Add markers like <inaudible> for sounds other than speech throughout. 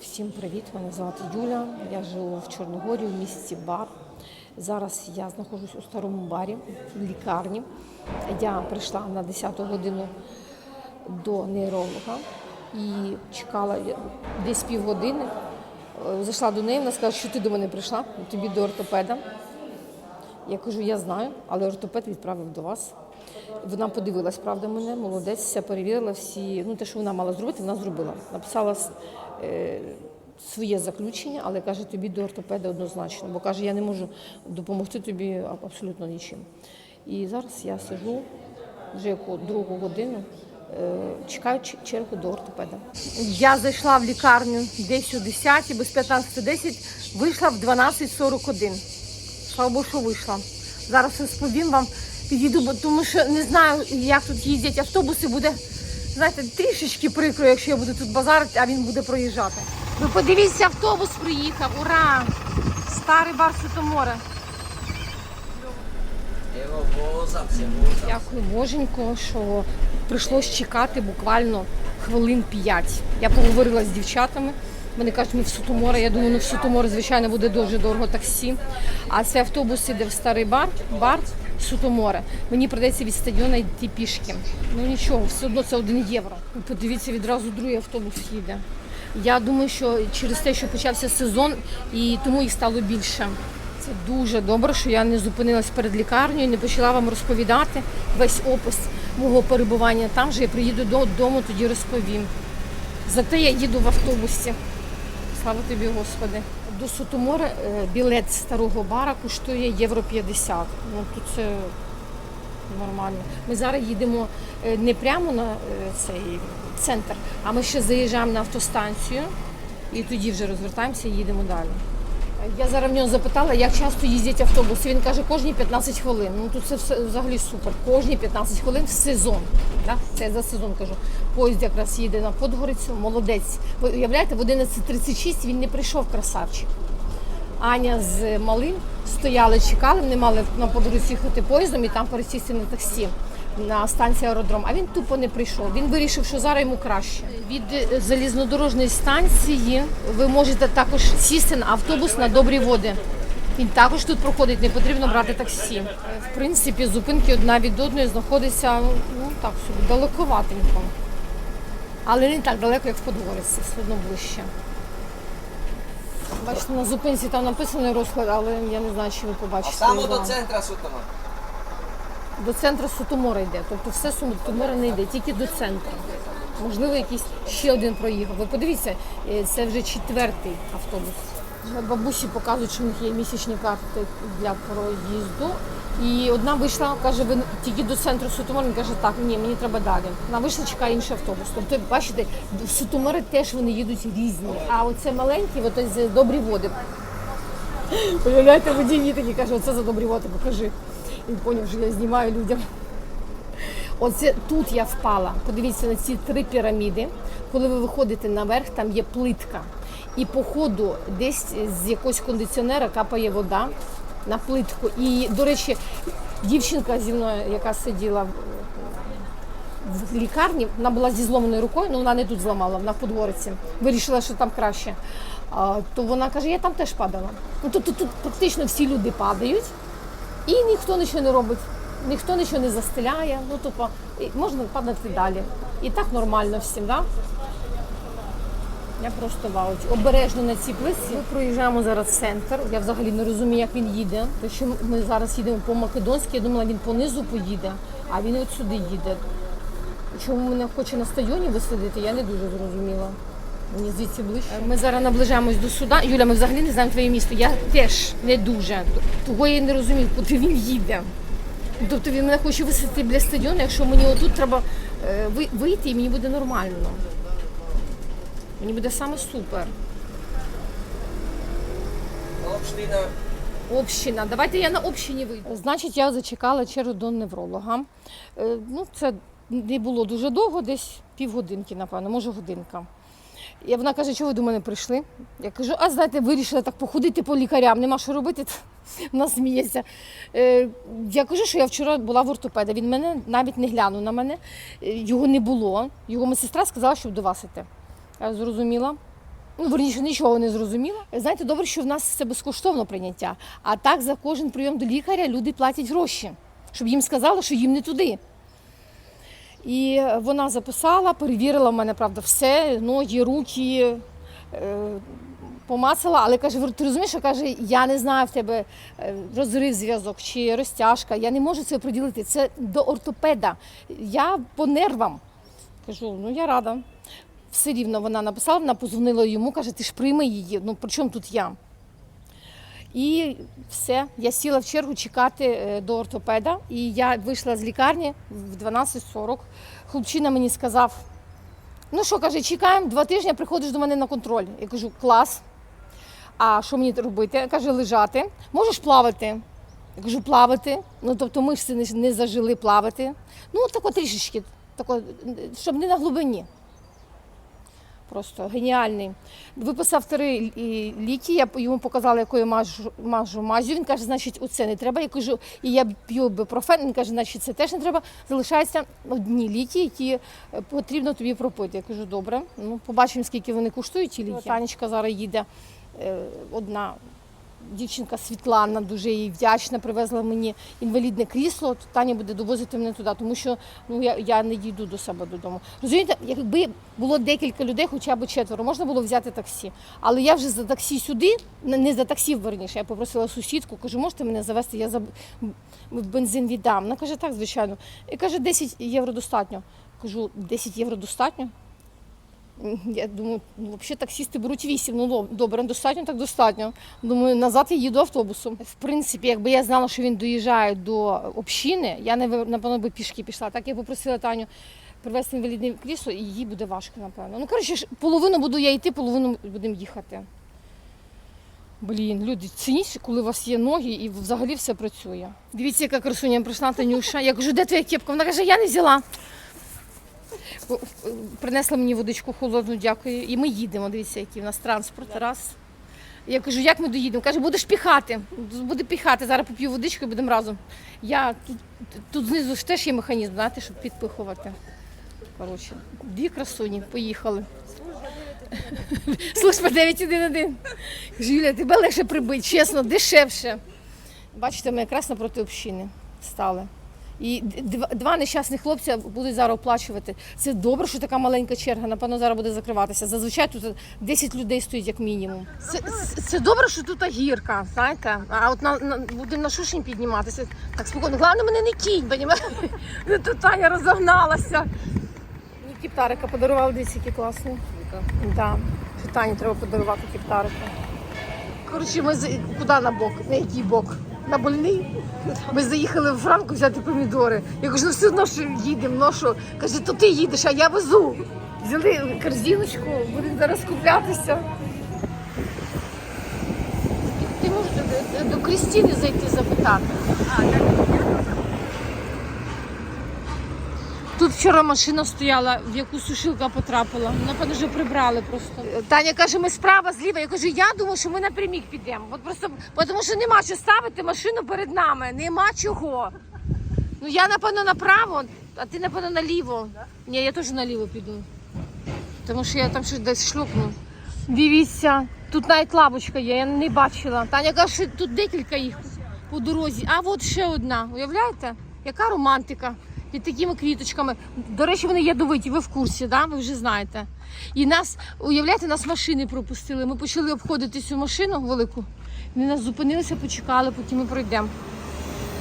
Всім привіт! Мене звати Юля. Я живу в Чорногорі в місті Бар. Зараз я знаходжусь у старому барі в лікарні. Я прийшла на 10 годину до нейролога і чекала десь півгодини. Е, Зайшла до неї, вона сказала, що ти до мене прийшла, тобі до ортопеда. Я кажу, я знаю, але ортопед відправив до вас. Вона подивилась, правда, мене, молодець, все перевірила, всі, ну те, що вона мала зробити, вона зробила. Написала своє заключення, але каже, тобі до ортопеда однозначно, бо каже, я не можу допомогти тобі абсолютно нічим. І зараз я сижу вже яку другу годину, е, чекаю чергу до ортопеда. Я зайшла в лікарню десь о 10, без 15.10, вийшла в 12.41. Слава Богу, що вийшла. Зараз розповім вам, підійду, тому що не знаю, як тут їздять автобуси, буде, знаєте, трішечки прикро, якщо я буду тут базарити, а він буде проїжджати. Ви подивіться, автобус приїхав, ура! Старий бар Святоморе. Дякую Боженько, що прийшлось чекати буквально хвилин 5. Я поговорила з дівчатами. Вони кажуть, ми в Сутоморе. Я думаю, ну в Сутоморе, звичайно, буде дуже дорого таксі. А цей автобус іде в старий бар, бар Сутоморе. Мені придеться від стадіона йти пішки. Ну нічого, все одно це один євро. Подивіться, відразу другий автобус їде. Я думаю, що через те, що почався сезон, і тому їх стало більше. Це дуже добре, що я не зупинилась перед лікарнею, не почала вам розповідати весь опис мого перебування там. Вже я приїду додому, тоді розповім. Зате я їду в автобусі. Слава тобі, Господи. До Сутомора е, білет старого бара коштує євро 50. Ну тут це нормально. Ми зараз їдемо е, не прямо на е, цей центр, а ми ще заїжджаємо на автостанцію і тоді вже розвертаємося і їдемо далі. Я зараз в нього запитала, як часто їздять автобуси. Він каже, кожні 15 хвилин. Ну тут це все взагалі супер. Кожні 15 хвилин в сезон. Да? Це я за сезон кажу. Поїзд якраз їде на Подгорицю, молодець. Ви уявляєте, в 11.36 він не прийшов красавчик. Аня з малим стояли, чекали, вони мали на Подгорицю їхати поїздом і там пересісти на таксі на станції аеродром. А він тупо не прийшов. Він вирішив, що зараз йому краще. Від е, залізнодорожної станції ви можете також сісти на автобус на добрі води. Він також тут проходить, не потрібно брати таксі. Е, В принципі, зупинки одна від одної знаходяться ну так собі далековатенько. Але не так далеко, як в Подгориці, все одно ближче. Бачите, на зупинці там написаний розклад, але я не знаю, чи ви побачите. його. do centra Sutoma. До центру Сутомора йде. Тобто все Сутомора не йде, тільки до центру. Можливо, якийсь ще один проїхав. Ви подивіться, е, це вже четвертий автобус. Бабусі показують, що в них є місячні карти для проїзду. І одна вийшла, каже, ви тільки до центру Сутомора. Він каже, так, ні, мені треба далі. Вона вийшла, чекає інший автобус. Тобто, бачите, в Сутомори теж вони їдуть різні. А оце маленькі, от з добрі води. Уявляєте, водій такі каже, оце за добрі води, покажи. Він поняв, що я знімаю людям. Оце тут я впала. Подивіться на ці три піраміди. Коли ви виходите наверх, там є плитка. І по ходу десь з якогось кондиціонера капає вода на плитку. І, до речі, дівчинка зі мною, яка сиділа в- лікарні, вона була зі зломаною рукою, ну вона не тут зламала, вона в подвориці. Вирішила, що там краще. А, то вона каже, я там теж падала. Ну тут, тут, тут практично всі люди падають, і ніхто нічого не робить, ніхто нічого не застеляє. Ну і можна падати далі. І так нормально всім, да? Я просто вау. Обережно на цій плитці. Ми проїжджаємо зараз в центр. Я взагалі не розумію, як він їде. Тому що ми зараз їдемо по Македонській, я думала, він понизу поїде, а він от сюди їде. Чому мене хоче на стадіоні висадити, я не дуже зрозуміла. Мені звідси ближче. Ми зараз наближаємось до суда. Юля, ми взагалі не знаємо твоє місто. Я теж не дуже. Того я не розумію, куди він їде. Тобто він мене хоче висадити біля стадіону, якщо мені отут треба е, вийти і мені буде нормально. Мені буде саме супер. Opština Община. Давайте я на общині вийду. Значить, я зачекала чергу до невролога. Е, Ну, це не було дуже довго, десь півгодинки, напевно, може годинка. І вона каже, чого ви до мене прийшли? Я кажу, а знаєте, вирішила так походити по лікарям, нема що робити. <laughs> Вона сміється. Е, я кажу, що я вчора була в ортопеда. Він мене навіть не глянув на мене. Е, Його не було. Його медсестра сказала, щоб до вас іти. Я зрозуміла. Ну, верніше, нічого не зрозуміла. Знаєте, добре, що в нас це безкоштовно прийняття. А так за кожен прийом до лікаря люди платять гроші, щоб їм сказали, що їм не туди. І вона записала, перевірила в мене, правда, все, ноги, руки, е, помацала, але каже, ти розумієш, що каже, я не знаю в тебе е, розрив зв'язок чи розтяжка, я не можу це приділити. Це до ортопеда. Я по нервам. Кажу, ну я рада. Все рівно вона написала, вона позвонила йому, каже, ти ж прийми її. Ну при чому тут я? І все, я сіла в чергу чекати е, до ортопеда. І я вийшла з лікарні в 12.40. Хлопчина мені сказав: ну що, каже, чекаємо два тижні, приходиш до мене на контроль. Я кажу, клас. А що мені робити? Каже, лежати. Можеш плавати? Я кажу, плавати. Ну тобто ми ж не зажили плавати. Ну, тако трішечки, тако, щоб не на глибині. Просто геніальний. Виписав три ліки, я йому показала, якою мажу, мажу мазю. Він каже, значить, у це не треба. Я кажу, і я п'ю бупрофен. Він каже, значить, це теж не треба. Залишаються одні ліки, які е, потрібно тобі пропити. Я кажу, добре. Ну, побачимо, скільки вони коштують, ті ліки. Танечка зараз їде е, одна дівчинка Світлана, дуже їй вдячна, привезла мені інвалідне крісло. То Таня буде довозити мене туди, тому що ну я, я не дійду до себе додому. Розумієте, якби було декілька людей, хоча б четверо, можна було взяти таксі. Але я вже за таксі сюди, не за таксі, верніше, я попросила сусідку, кажу, можете мене завести, я за бензин віддам. Вона каже, так, звичайно. І каже, 10 євро достатньо. Кажу, 10 євро достатньо. Я думаю, ну, взагалі таксісти беруть 8, ну добре, достатньо, так достатньо. Думаю, назад я їду автобусом. В принципі, якби я знала, що він доїжджає до общини, я не напевно би пішки пішла. Так я попросила Таню привезти інвалідне крісло, і їй буде важко, напевно. Ну, коротше, половину буду я йти, половину будемо їхати. Блін, люди, цініть, коли у вас є ноги і взагалі все працює. Дивіться, яка красуня прийшла Танюша. Я кажу, де твоя кепка? Вона каже, я не взяла. О, Принесла мені водичку холодну, дякую. І ми їдемо. Дивіться, який в нас транспорт. Раз. Я кажу, як ми доїдемо? Каже, будеш піхати. Буде піхати. Зараз поп'ю водичку і будемо разом. Я тут, тут знизу ж теж є механізм, знаєте, щоб підпихувати. Коротше, дві красуні, поїхали. Служба 911. Кажу, Юля, тебе легше прибити, чесно, дешевше. Бачите, ми якраз напроти общини стали. І два, нещасних хлопця будуть зараз оплачувати. Це добре, що така маленька черга, напевно, зараз буде закриватися. Зазвичай тут 10 людей стоїть як мінімум. Це, це, добре, що тут гірка, знаєте. А от на, на будемо на шушень підніматися. Так спокійно. Головне, мене не кінь, понімаєш? Тут Таня розогналася. Мені кіптарика подарував, дивіться, які класні. Да. Що Тані треба подарувати кіптарика. Коротше, ми за... куди на бок? На який бок? На больний? Ми заїхали в Франку взяти помідори. Я кажу, ну все одно що їдемо, що? Каже, то ти їдеш, а я везу. Взяли корзиночку, будемо зараз куплятися. Ти можеш до, Крістіни зайти запитати. Тут вчора машина стояла, в яку сушилка потрапила. Напевно, вже прибрали просто. Таня каже, ми справа зліва. Я кажу, я думаю, що ми напрямік підемо. От просто тому що нема що ставити машину перед нами. Нема чого. Ну я напевно направо, а ти напевно наліво. Ні, я теж наліво піду. Тому що я там щось десь шлюпну. Дивіться, тут навіть лавочка є, я не бачила. Таня каже, що тут декілька їх по дорозі. А от ще одна. Уявляєте? Яка романтика? Під такими квіточками. До речі, вони ядовиті, ви в курсі, да? ви вже знаєте. І нас, уявляєте, нас машини пропустили. Ми почали обходити цю машину велику. Вони нас зупинилися, почекали, потім ми пройдемо.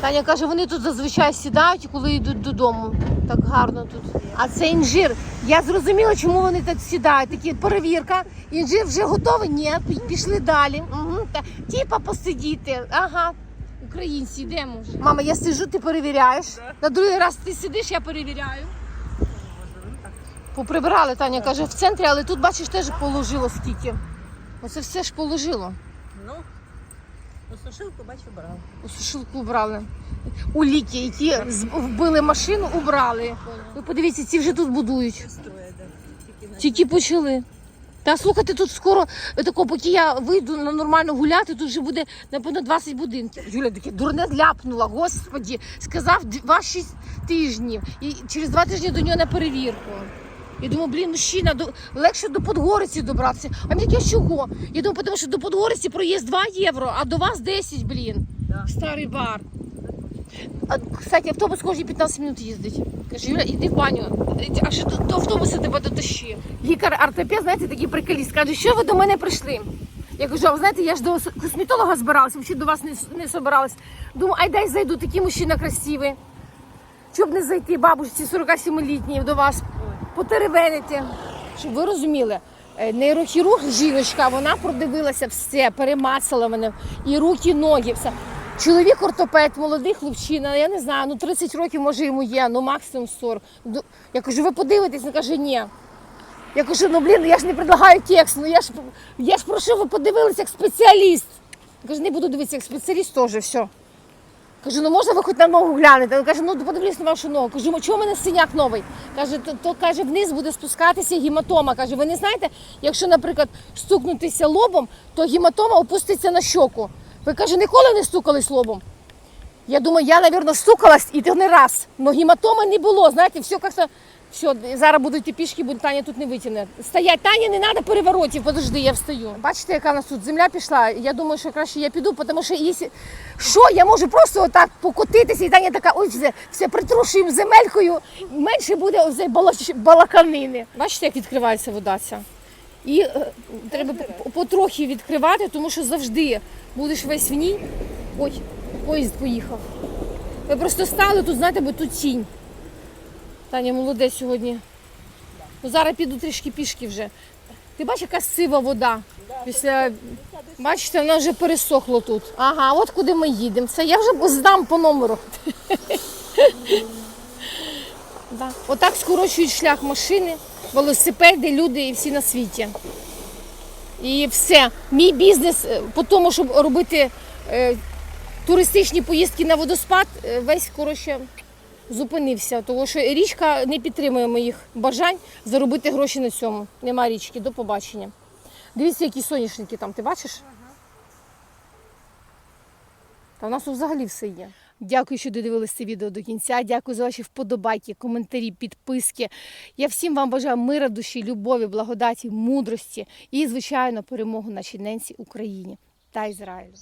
Таня каже, вони тут зазвичай сідають, коли йдуть додому. Так гарно тут. А це інжир. Я зрозуміла, чому вони так сідають. Такі перевірка. Інжир вже готовий? Ні, пішли далі. Угу. Та, типа посидіти. Ага. Українці, йдемо вже. Мама, я сиджу, ти перевіряєш. На другий раз ти сидиш, я перевіряю. Поприбирали, Таня каже, в центрі, але тут, бачиш, теж положило скільки. Оце все ж положило. Ну, у сушилку бачу брав. У сушилку убрали. Уліки, які з- вбили машину, убрали. Ви подивіться, ці вже тут будують. Тільки почали. Та слухайте, тут скоро е, тако, поки я вийду на нормально гуляти, тут вже буде напевно 20 будинків. Юля таке дурне ляпнула, господі. Сказав два шість тижнів. І через два тижні до нього на перевірку. Я думаю, блін, мужчина, до... легше до Подгориці добратися. А мені таке, чого? Я думаю, тому що до Подгориці проїзд 2 євро, а до вас 10, блін. Да. Старий бар. А, кстати, автобус кожні 15 минут їздить. Каже, Юля, іди в баню. А що до, до автобуса тебе дотащи? Лікар ортопед, знаєте, такий приколіст, каже, що ви до мене прийшли? Я кажу, а ви знаєте, я ж до косметолога збиралася, взагалі до вас не, не собиралась. Думаю, ай дай зайду, такий мужчина красивий. Щоб не зайти бабусі 47-літній до вас, потеревенити. Щоб ви розуміли, е, нейрохірург, жіночка, вона продивилася все, перемацала мене, і руки, і ноги, все. Чоловік ортопед, молодий хлопчина, я не знаю, ну 30 років може йому є, ну максимум 40. Я кажу, ви подивитесь, він каже, ні. Я кажу, ну блін, я ж не предлагаю текст, ну я ж я ж прошу, ви подивилися як спеціаліст. Я кажу, не буду дивитися як спеціаліст теж, все. Кажу, ну можна ви хоч на ногу глянете? Він каже, ну подивлюсь на вашу ногу. Кажу, «А чого в мене синяк новий? Каже, то, то каже, вниз буде спускатися гематома. Каже, ви не знаєте, якщо, наприклад, стукнутися лобом, то гематома опуститься на щоку. Ви каже, ніколи не стукались лобом. Я думаю, я, мабуть, стукалась і то не раз. Но гематоми не було. Знаєте, все як-то. Все, зараз будуть і пішки, бо Таня тут не витягне. Стоять, Таня, не треба переворотів, подожди, я встаю. Бачите, яка у нас тут земля пішла. Я думаю, що краще я піду, тому що якщо... що я можу просто отак покотитися, і Таня така, ой, все, все притрушуємо земелькою, менше буде ось балаканини. Бачите, як відкривається вода ця? І е, треба потрохи відкривати, тому що завжди будеш весь в ній. Ой, поїзд поїхав. Ви просто стали тут, знаєте, бо тут тінь. Таня молодець сьогодні. Ну, зараз піду трішки пішки вже. Ти бачиш, яка сива вода. Після... Бачите, вона вже пересохло тут. Ага, от куди ми їдемо. Це я вже здам по номеру. <laughs> Отак скорочують шлях машини, велосипеди, люди і всі на світі. І все. Мій бізнес е, по тому, щоб робити е, туристичні поїздки на водоспад, е, весь коротше зупинився. Тому що річка не підтримує моїх бажань заробити гроші на цьому. Нема річки, до побачення. Дивіться, які соняшники там, ти бачиш? Та в нас взагалі все є. Дякую, що додивилися це відео до кінця. Дякую за ваші вподобайки, коментарі, підписки. Я всім вам бажаю мира душі, любові, благодаті, мудрості і, звичайно, перемогу нашій ненці Україні та Ізраїлю.